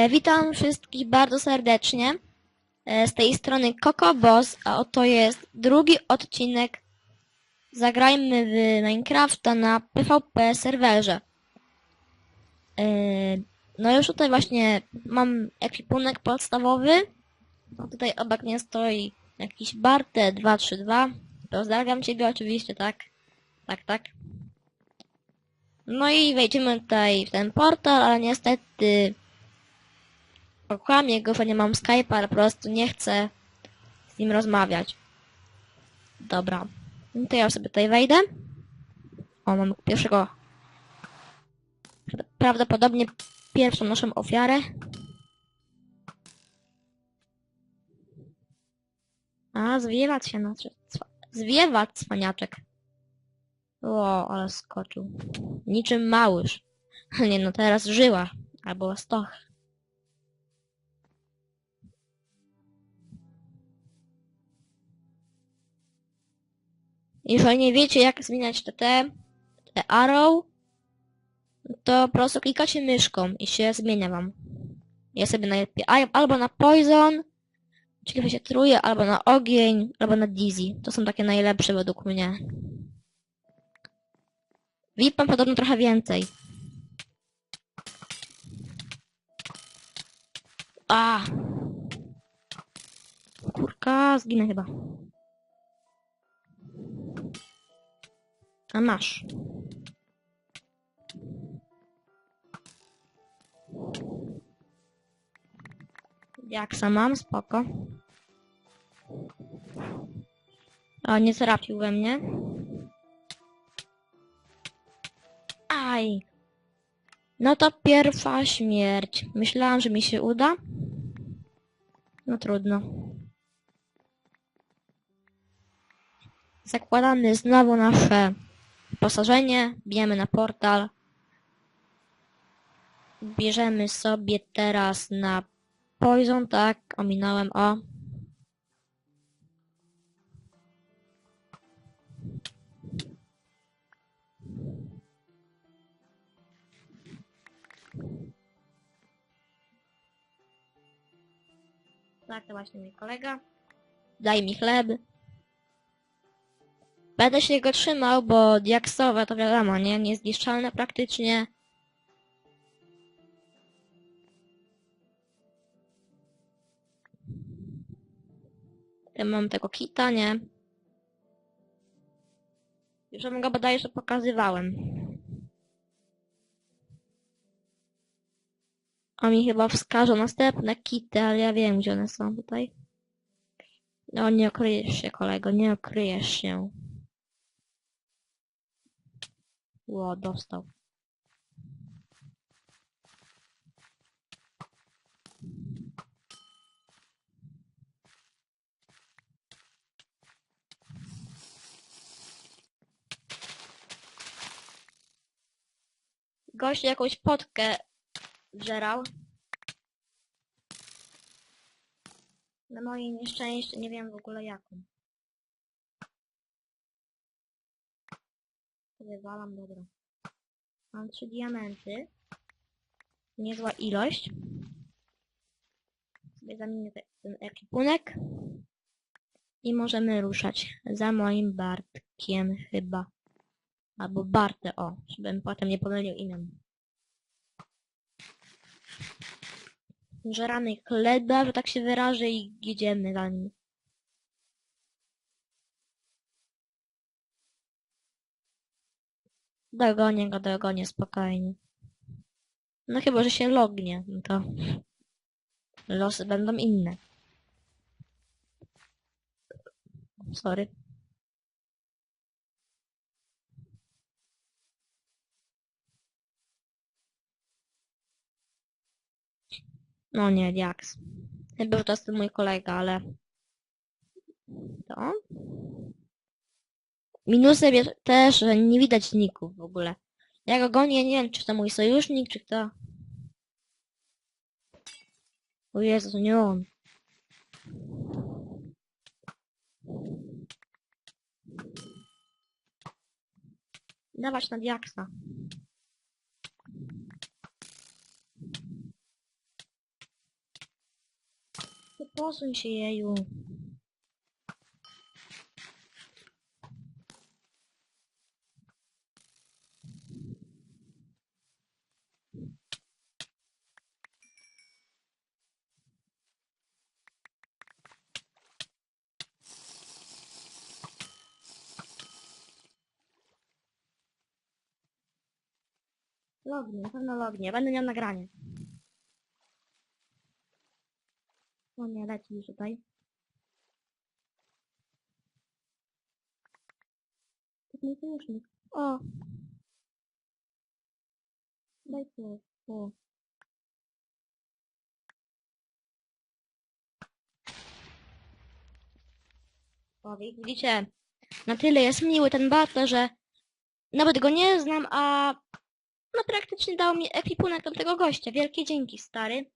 E, witam wszystkich bardzo serdecznie. E, z tej strony Coco Boss, a oto jest drugi odcinek Zagrajmy w Minecrafta na PvP serwerze. E, no już tutaj właśnie mam ekwipunek podstawowy. No tutaj obok mnie stoi jakiś Barte 232. Pozdrawiam Ciebie oczywiście, tak? Tak, tak. No i wejdziemy tutaj w ten portal, ale niestety okłamię go, bo nie mam Skype'a, ale po prostu nie chcę z nim rozmawiać. Dobra. No to ja sobie tutaj wejdę. O, mam pierwszego... Prawdopodobnie pierwszą naszą ofiarę. A, zwiewać się na... Zwiewać, cwaniaczek. O, ale skoczył. Niczym małyż. Nie no, teraz żyła. Albo stoch. Jeżeli nie wiecie, jak zmieniać te arrow, to po prostu klikacie myszką i się zmienia wam. Ja sobie najlepiej albo na poison, czyli się truje, albo na ogień, albo na dizzy. To są takie najlepsze według mnie. VIP podobno trochę więcej. A! Kurka, zginę chyba. A masz. Jak sam mam, spoko. O, nie trafił we mnie. Aj. No to pierwsza śmierć. Myślałam, że mi się uda. No trudno. Zakładamy znowu nasze wyposażenie. Bijemy na portal. Bierzemy sobie teraz na poison, tak, ominąłem, o. Tak, to właśnie mój kolega. Daj mi chleb. Będę się go trzymał, bo diaksowe to wiadomo, nie? Niezniszczalne praktycznie. Ja mam tego kita, nie? Już wam go bodajże pokazywałem. A mi chyba wskażą następne kity, ale ja wiem, gdzie one są tutaj. No, nie okryjesz się, kolego, nie okryjesz się. Ło, dostał. Gość jakąś potkę żerał. Na moje nieszczęście nie wiem w ogóle jaką. Wywalam, dobra. Mam trzy diamenty. Niezła ilość. Sobie zamienię te- ten ekwipunek. I możemy ruszać za moim Bartkiem chyba. Albo Bartę, o, żebym potem nie pomylił imion. Żeramy chleba, że tak się wyrażę i jedziemy za nim. Dogonię go, dogonię spokojnie. No chyba, że się lognie, no to losy będą inne. Sorry. No nie, Diaks. Chyba, że to jest mój kolega, ale... To? Minusem jest też, że nie widać ników w ogóle. Ja go gonię, nie wiem, czy to mój sojusznik, czy kto. O Jezu, to nie on. Dawać na diaksa. posuń się, jeju. Lognie, na pewno lognie. Będę miał nagranie. O nie, leci już tutaj. To jest mój sojusznik. O! Daj tu. O. O, wi- widzicie, na tyle jest miły ten battle, że nawet go nie znam, a no praktycznie dał mi ekwipunek tamtego gościa. Wielkie dzięki, stary.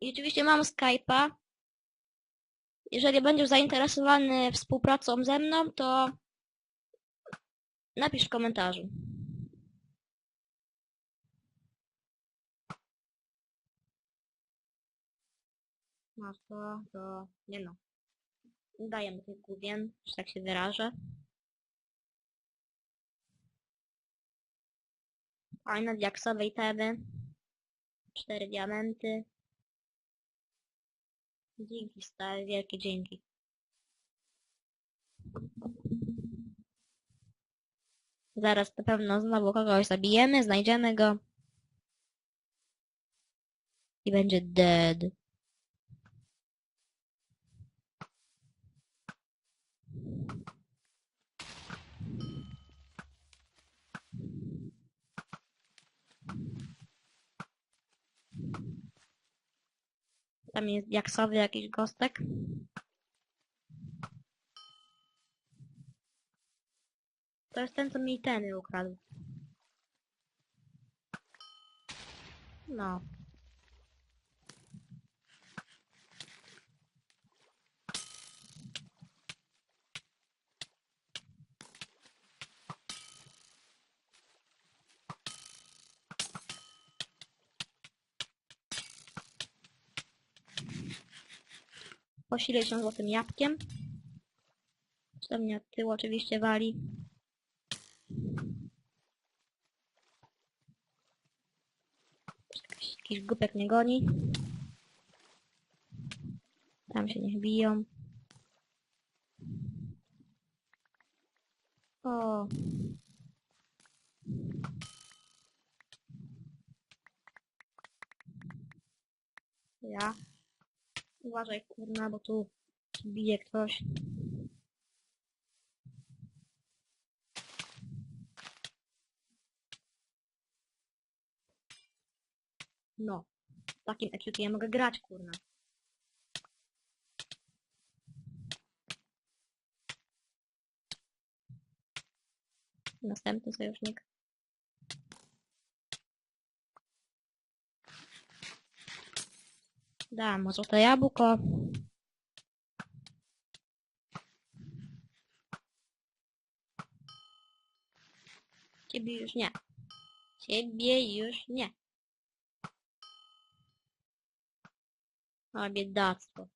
I oczywiście mam Skype'a. Jeżeli będziesz zainteresowany współpracą ze mną, to napisz w komentarzu. Masz to, to nie no. Dajemy tych główien, że tak się wyrażę. Fajne diaksowe itemy. Cztery diamenty. Dzięki stary, wielkie dzięki. Zaraz na pewno znowu kogoś zabijemy, znajdziemy go. I będzie dead. Tam jest diaksowy jakiś gostek. To jest ten, co mi teny ukradł. No. Posilić się złotym jabłkiem. Co mnie od tyłu oczywiście wali. Jakiś głupek mnie goni. Tam się niech biją. O. Ja. Uważaj kurna, bo tu bije ktoś. No. Takim EQT ja mogę grać, kurna. Następny sojusznik. Dam mu złote jabłko. Ciebie już nie. Ciebie już nie. O, biedactwo.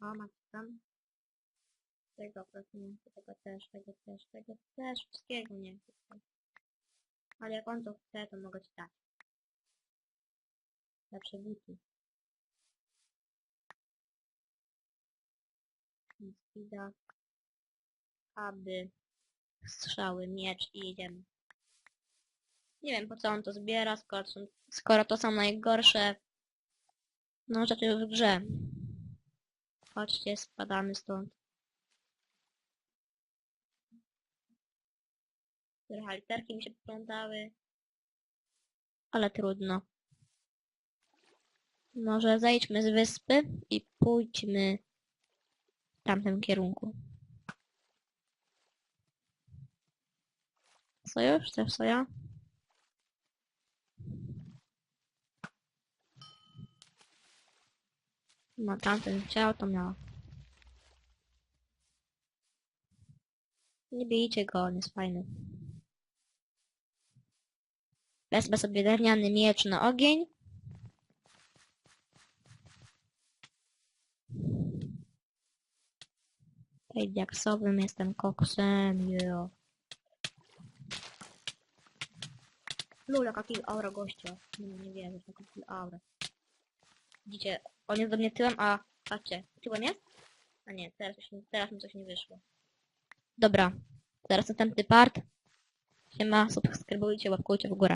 Mam dla. O, tam. Tego prezentu, tego też, tego też, tego też, wszystkiego nie. Ale jak on to chce, to mogę ci dać. Lepsze buty. Speeda. Aby. Strzały, miecz i jedziemy. Nie wiem po co on to zbiera, skoro, skoro to są najgorsze no rzeczy w grze. Chodźcie, spadamy stąd. Trochę literki mi się poplątały. Ale trudno. Może zejdźmy z wyspy i pójdźmy w tamtym kierunku. Sojusz? Chcesz soja? No tamten chciał, to miał. Nie bijcie go, on jest fajny. Wezmę sobie drewniany miecz na ogień. Tutaj diaksowym jestem koksem, jo. Lul, jaka kill aura gościa. Nie, nie wiem, jaka kill aura. Widzicie, on jest do mnie tyłem, a patrzcie, tyłem jest? A nie, teraz, coś, teraz mi coś nie wyszło. Dobra, teraz następny part. Siema, subskrybujcie, łapkujcie w górę.